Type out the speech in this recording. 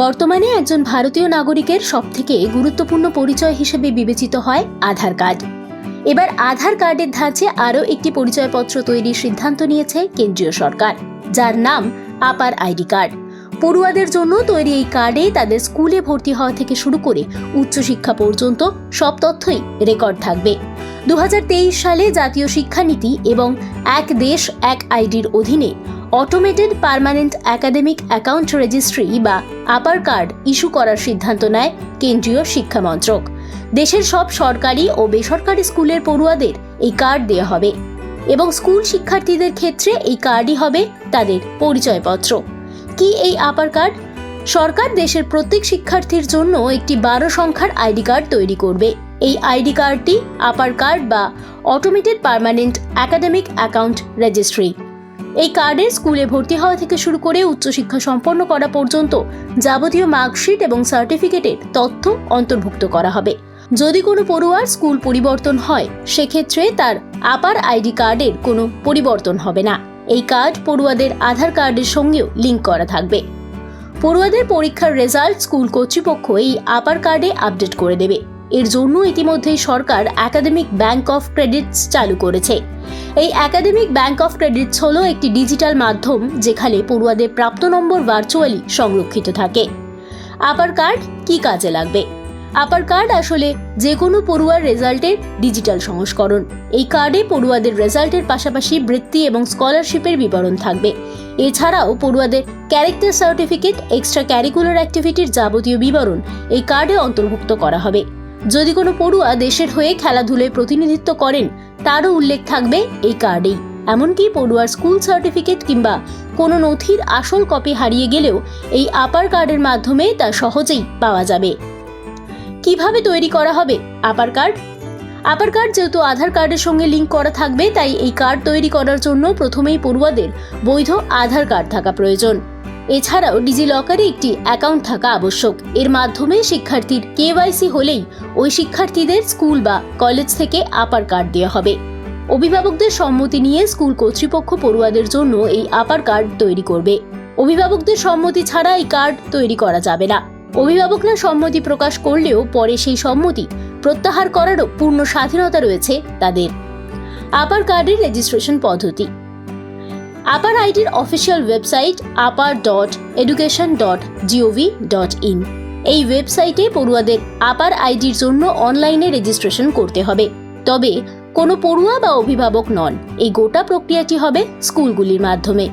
বর্তমানে একজন ভারতীয় নাগরিকের সবথেকে গুরুত্বপূর্ণ পরিচয় হিসেবে বিবেচিত হয় আধার কার্ড। এবার আধার কার্ডের ধাঁচে আরও একটি পরিচয়পত্র তৈরির সিদ্ধান্ত নিয়েছে কেন্দ্রীয় সরকার, যার নাম আপার আইডি কার্ড। পড়ুয়াদের জন্য তৈরি এই কার্ডে তাদের স্কুলে ভর্তি হওয়া থেকে শুরু করে উচ্চশিক্ষা পর্যন্ত সব তথ্যই রেকর্ড থাকবে। দু হাজার তেইশ সালে জাতীয় শিক্ষানীতি এবং এক দেশ, এক আইডির অধীনে automated permanent academic account registry বা আপার কার্ড ইস্যু করার সিদ্ধান্ত নেয় কেন্দ্রীয় শিক্ষা মন্ত্রক। দেশের সব সরকারি ও বেসরকারি স্কুলের পড়ুয়াদের এই কার্ড দেওয়া হবে এবং স্কুল শিক্ষার্থীদের ক্ষেত্রে এই কার্ডই হবে তাদের পরিচয়পত্র। কি এই আপার কার্ড? সরকার দেশের প্রত্যেক শিক্ষার্থীর জন্য একটি বারো সংখ্যার আইডি কার্ড তৈরি করবে। এই আইডি কার্ডটি আপার কার্ড বা automated permanent academic account registry এই কার্ডে স্কুলে ভর্তি হওয়া থেকে শুরু করে উচ্চশিক্ষা সম্পন্ন করা পর্যন্ত যাবতীয় মার্কশিট এবং সার্টিফিকেটের তথ্য অন্তর্ভুক্ত করা হবে। যদি কোনো পড়ুয়ার স্কুল পরিবর্তন হয়, সেক্ষেত্রে তার আপার আইডি কার্ডের কোনো পরিবর্তন হবে না। এই কার্ড পড়ুয়াদের আধার কার্ডের সঙ্গেও লিঙ্ক করা থাকবে। পড়ুয়াদের পরীক্ষার রেজাল্ট স্কুল কর্তৃপক্ষ এই আপার কার্ডে আপডেট করে দেবে। এর জন্য ইতিমধ্যেই সরকার একাডেমিক ব্যাংক অফ ক্রেডিটস চালু করেছে। এই একাডেমিক ব্যাংক অফ ক্রেডিটস হলো একটি ডিজিটাল মাধ্যম যেখানে পড়ুয়াদের প্রাপ্ত নম্বর ভার্চুয়ালি সংরক্ষিত থাকে। আপার কার্ড কি কাজে লাগবে? আপার কার্ড আসলে যে কোনো পড়ুয়ার রেজাল্টের ডিজিটাল সংস্করণ। এই কার্ডে পড়ুয়াদের রেজাল্টের পাশাপাশি বৃত্তি এবং স্কলারশিপের বিবরণ থাকবে। এছাড়াও পড়ুয়াদের ক্যারেক্টার সার্টিফিকেট এক্সট্রা ক্যারিকুলার অ্যাক্টিভিটির যাবতীয় বিবরণ এই কার্ডে অন্তর্ভুক্ত করা হবে। যদি কোনো পড়ুয়া দেশের হয়ে খেলাধুলায় প্রতিনিধিত্ব করেন, তারও উল্লেখ থাকবে এই কার্ডেই। এমনকি পড়ুয়ার স্কুল সার্টিফিকেট কিংবা কোনো নথির আসল কপি হারিয়ে গেলেও এই আপার কার্ডের মাধ্যমে তা সহজেই পাওয়া যাবে। কীভাবে তৈরি করা হবে আপার কার্ড? আপার কার্ড যেহেতু আধার কার্ডের সঙ্গে লিঙ্ক করা থাকবে, তাই এই কার্ড তৈরি করার জন্য প্রথমেই পড়ুয়াদের বৈধ আধার কার্ড থাকা প্রয়োজন। এছাড়াও ডিজিলকারে একটি অ্যাকাউন্ট থাকা আবশ্যক। এর মাধ্যমে শিক্ষার্থীর কেওয়াইসি হলেই ওই শিক্ষার্থীদের স্কুল বা কলেজ থেকে আপার কার্ড দেওয়া হবে। অভিভাবকদের সম্মতি নিয়ে স্কুল কর্তৃপক্ষ পড়ুয়াদের জন্য এই আপার কার্ড তৈরি করবে। অভিভাবকদের সম্মতি ছাড়া এই কার্ড তৈরি করা যাবে না। অভিভাবকরা সম্মতি প্রকাশ করলেও পরে সেই সম্মতি প্রত্যাহার করারও পূর্ণ স্বাধীনতা রয়েছে তাদের। আপার কার্ডের রেজিস্ট্রেশন পদ্ধতি। আপার আইডির official website APAAR dot education dot G O V dot in এই ওয়েবসাইটে পড়ুয়াদের আপার আইডির জন্য অনলাইনে রেজিস্ট্রেশন করতে হবে। তবে কোনো পড়ুয়া বা অভিভাবক নন। এই গোটা প্রক্রিয়াটি হবে স্কুলগুলির মাধ্যমে।